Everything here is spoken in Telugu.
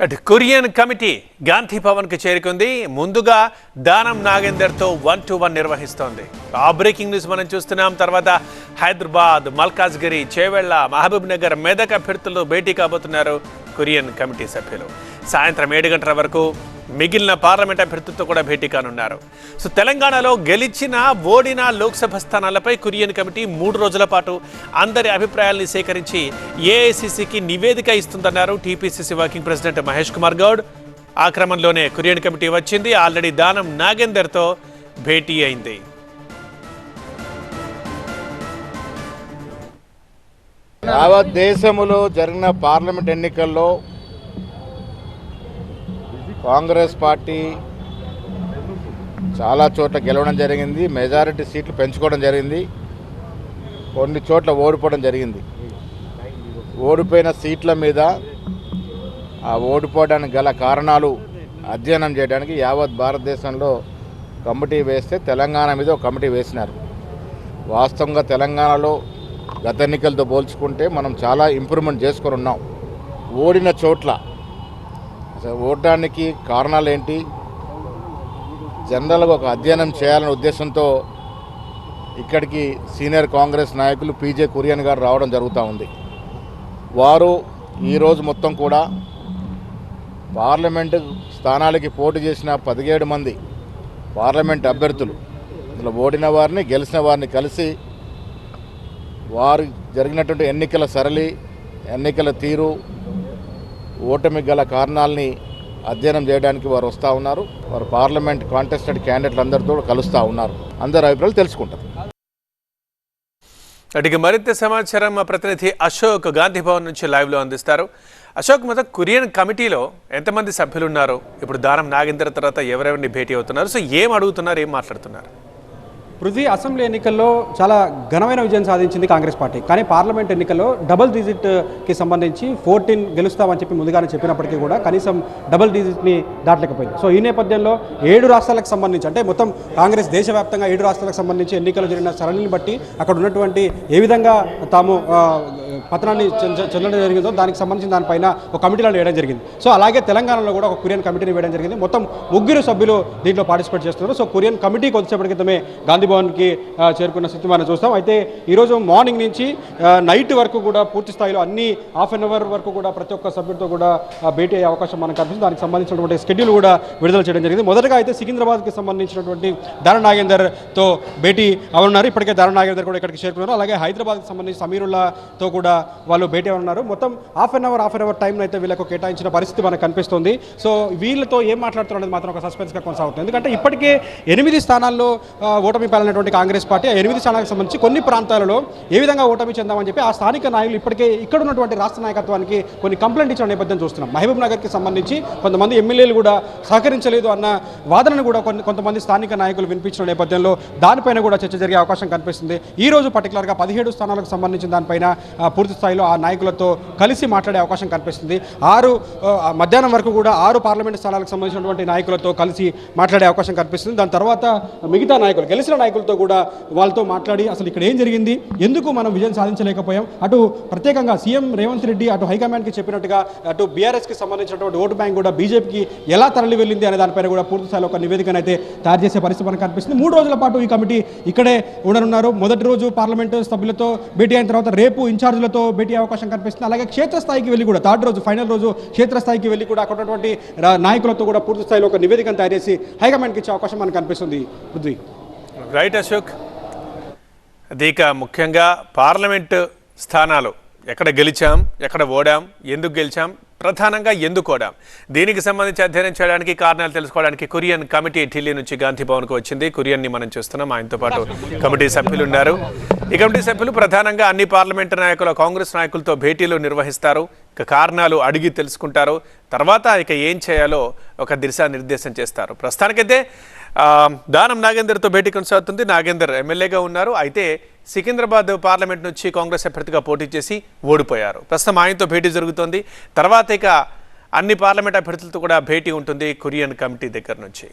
అటు కొరియన్ కమిటీ గాంధీ భవన్కి చేరుకుంది. ముందుగా దానం నాగేందర్తో వన్ టు వన్ నిర్వహిస్తోంది. ఆ బ్రేకింగ్ న్యూస్ మనం చూస్తున్నాం. తర్వాత హైదరాబాద్ మల్కాజ్గిరి చేవెళ్ళ మహబూబ్ నగర్ మెదక్ అభ్యర్థులు భేటీ కాబోతున్నారు కొరియన్ కమిటీ సభ్యులు. సాయంత్రం ఏడు గంటల వరకు మిగిలిన పార్లమెంట్ అభ్యర్థులతో కూడా భేటీ కానున్నారు. సో తెలంగాణలో గెలిచిన ఓడిన లోక్సభ స్థానాలపై కురియన్ కమిటీ మూడు రోజుల పాటు అందరి అభిప్రాయాల్ని సేకరించి ఏఐసిసికి నివేదిక ఇస్తుందన్నారు TPCC working president Mahesh Kumar Goud. ఆ క్రమంలోనే కురియన్ కమిటీ వచ్చింది. ఆల్రెడీ దానం నాగేందర్తో భేటీ అయింది. యావత్ దేశములో జరిగిన పార్లమెంట్ ఎన్నికల్లో కాంగ్రెస్ పార్టీ చాలా చోట్ల గెలవడం జరిగింది. మెజారిటీ సీట్లు పెంచుకోవడం జరిగింది. కొన్ని చోట్ల ఓడిపోవడం జరిగింది. ఓడిపోయిన సీట్ల మీద ఆ ఓడిపోవడానికి గల కారణాలు అధ్యయనం చేయడానికి యావత్ భారతదేశంలో కమిటీ వేస్తే తెలంగాణ మీద ఒక కమిటీ వేసినారు. వాస్తవంగా తెలంగాణలో గత ఎన్నికలతో పోల్చుకుంటే మనం చాలా ఇంప్రూవ్మెంట్ చేసుకొని ఉన్నాం. ఓడిన చోట్ల ఓడడానికి కారణాలు ఏంటి జనరల్గా ఒక అధ్యయనం చేయాలనే ఉద్దేశంతో ఇక్కడికి సీనియర్ కాంగ్రెస్ నాయకులు పీజే కురియన్ గారు రావడం జరుగుతూ ఉంది. వారు ఈరోజు మొత్తం కూడా పార్లమెంటు స్థానాలకి పోటీ చేసిన పదిహేడు మంది పార్లమెంట్ అభ్యర్థులు ఇందులో ఓడిన వారిని గెలిచిన వారిని కలిసి వారు జరిగినటువంటి ఎన్నికల సరళి ఎన్నికల తీరు ఓటమి గల కారణాలని అధ్యయనం చేయడానికి వారు వస్తూ ఉన్నారు. వారు పార్లమెంట్ కాంటెస్టెడ్ క్యాండిడేట్లు అందరితో కలుస్తూ ఉన్నారు. అందరి అభిప్రాయాలు తెలుసుకుంటారు. అటుకి మరింత సమాచారం మా ప్రతినిధి అశోక్ గాంధీ భవన్ నుంచి లైవ్లో అందిస్తారు. అశోక్ మొత్తం కొరియన్ కమిటీలో ఎంతమంది సభ్యులు ఉన్నారు ఇప్పుడు దానం నాగేంద్ర తర్వాత ఎవరెవరిని భేటీ అవుతున్నారు? సో ఏం అడుగుతున్నారు? ఏం మాట్లాడుతున్నారు? పృథ్వీ అసెంబ్లీ ఎన్నికల్లో చాలా ఘనమైన విజయం సాధించింది కాంగ్రెస్ పార్టీ. కానీ పార్లమెంట్ ఎన్నికల్లో డబుల్ డిజిట్కి సంబంధించి ఫోర్టీన్ గెలుస్తామని చెప్పి ముందుగానే చెప్పినప్పటికీ కూడా కనీసం డబుల్ డిజిట్ని దాటలేకపోయింది. సో ఈ నేపథ్యంలో ఏడు రాష్ట్రాలకు సంబంధించి అంటే మొత్తం కాంగ్రెస్ దేశవ్యాప్తంగా ఏడు రాష్ట్రాలకు సంబంధించి ఎన్నికలు జరిగిన సరళిని బట్టి అక్కడ ఉన్నటువంటి ఏ విధంగా తాము పతనాన్ని చెందడం జరిగిందో దానికి సంబంధించిన దానిపైన ఒక కమిటీలను వేయడం జరిగింది. సో అలాగే తెలంగాణలో కూడా ఒక కొరియన్ కమిటీని వేయడం జరిగింది. మొత్తం ముగ్గురు సభ్యులు దీంట్లో పార్టిసిపేట్ చేస్తున్నారు. సో కొరియన్ కమిటీ కొద్దిసేపటి క్రితమే గాంధీ భవన్కి చేరుకున్న స్థితి మనం చూస్తాం. అయితే ఈరోజు మార్నింగ్ నుంచి నైట్ వరకు కూడా పూర్తి స్థాయిలో అన్ని హాఫ్ అన్ అవర్ వరకు కూడా ప్రతి ఒక్క సభ్యుడితో కూడా భేటీ అయ్యే అవకాశం మనకు కనిపిస్తుంది. దానికి సంబంధించినటువంటి షెడ్యూల్ కూడా విడుదల చేయడం జరిగింది. మొదటగా అయితే సికింద్రాబాద్కి సంబంధించినటువంటి దార నాగేందర్తో భేటీ అవనున్నారు ఇప్పటికే దార నాగేందర్ కూడా ఇక్కడికి చేరుకున్నారు. అలాగే హైదరాబాద్కి సంబంధించి సమీరుల్లాతో కూడా వాళ్ళు భేటీ ఉన్నారు. మొత్తం half an hour half an hour time అయితే వీళ్ళకు కేటాయించిన పరిస్థితి మనకు కనిపిస్తుంది. సో వీళ్ళతో ఏం మాట్లాడుతున్నారు అనేది మాత్రం ఒక సస్పెన్స్గా కొనసాగుతుంది. ఎందుకంటే ఇప్పటికే ఎనిమిది స్థానాల్లో ఓటమి పాలైనటువంటి కాంగ్రెస్ పార్టీ ఆ ఎనిమిది స్థానాలకు సంబంధించి కొన్ని ప్రాంతాలలో ఏ విధంగా ఓటమి చెందామని చెప్పి ఆ స్థానిక నాయకులు ఇప్పటికే ఇక్కడ ఉన్నటువంటి రాష్ట్ర నాయకత్వానికి కొన్ని కంప్లైంట్ ఇచ్చిన నేపథ్యం చూస్తున్నాం. మహబూబ్ నగర్కి సంబంధించి కొంతమంది ఎమ్మెల్యేలు కూడా సహకరించలేదు అన్న వాదనను కూడా కొన్ని కొంతమంది స్థానిక నాయకులు వినిపించిన నేపథ్యంలో దానిపైన కూడా చర్చ జరిగే అవకాశం కనిపిస్తుంది. ఈ రోజు పర్టికులర్గా పదిహేడు స్థానాలకు సంబంధించిన దానిపైన పూర్తి స్థాయిలో ఆ నాయకులతో కలిసి మాట్లాడే అవకాశం కనిపిస్తుంది. ఆరు మధ్యాహ్నం వరకు కూడా ఆరు పార్లమెంట్ స్థానాలకు సంబంధించినటువంటి నాయకులతో కలిసి మాట్లాడే అవకాశం కనిపిస్తుంది. దాని తర్వాత మిగతా నాయకులు గెలిచిన నాయకులతో కూడా వాళ్ళతో మాట్లాడి అసలు ఇక్కడ ఏం జరిగింది ఎందుకు మనం విజయం సాధించలేకపోయాం అటు ప్రత్యేకంగా సీఎం రేవంత్ రెడ్డి అటు హైకమాండ్కి చెప్పినట్టుగా అటు బీఆర్ఎస్కి సంబంధించినటువంటి ఓటు బ్యాంక్ కూడా బీజేపీకి ఎలా తరలి వెళ్ళింది అనే దానిపైన కూడా పూర్తి స్థాయిలో ఒక నివేదికను అయితే తయారు చేసే పరిస్థితి మనకు కనిపిస్తుంది. మూడు రోజుల పాటు ఈ కమిటీ ఇక్కడే ఉండనున్నారు. మొదటి రోజు పార్లమెంటు సభ్యులతో భేటీ అయిన తర్వాత రేపు ఇన్ఛార్జీలతో భేటీ అవకాశం కనిపిస్తుంది. అలాగే క్షేత్రస్థాయికి వెళ్ళి కూడా థర్డ్ రోజు ఫైనల్ రోజు క్షేత్రస్థాయికి వెళ్ళి కూడా అక్కడ ఉన్నటువంటి నాయకులతో కూడా పూర్తి స్థాయిలో ఒక నివేదికను తయారు చేసి హైకమాండ్కి ఇచ్చే అవకాశం మనకు కనిపిస్తుంది. పృథ్వీ రైట్ అశోక్ దీక ముఖ్యంగా పార్లమెంట్ స్థానాలు ఎక్కడ గెలిచాం ఎక్కడ ఓడాం ఎందుకు గెలిచాం ప్రధానంగా ఎందుకు ఓడాం? దీనికి సంబంధించి అధ్యయనం చేయడానికి కారణాలు తెలుసుకోవడానికి కొరియన్ కమిటీ ఢిల్లీ నుంచి గాంధీ భవన్కు వచ్చింది. కొరియన్ని మనం చూస్తున్నాం. ఆయనతో పాటు కమిటీ సభ్యులు ఉన్నారు. ఈ కమిటీ సభ్యులు ప్రధానంగా అన్ని పార్లమెంటు నాయకుల కాంగ్రెస్ నాయకులతో భేటీలు నిర్వహిస్తారు. ఇక కారణాలు అడిగి తెలుసుకుంటారు. తర్వాత ఇక ఏం చేయాలో ఒక దిశానిర్దేశం చేస్తారు. ప్రస్తుతానికైతే దానం నాగేందర్తో భేటీ కొనసాగుతుంది. నాగేందర్ ఎమ్మెల్యేగా ఉన్నారు. అయితే సికింద్రాబాద్ పార్లమెంట్ నుంచి కాంగ్రెస్ అభ్యర్థిగా పోటీ చేసి ఓడిపోయారు. ప్రస్తుతం ఆయనతో భేటీ జరుగుతోంది. తర్వాత ఇక అన్ని పార్లమెంట్ అభ్యర్థులతో కూడా భేటీ ఉంటుంది కొరియన్ కమిటీ దగ్గర నుంచి.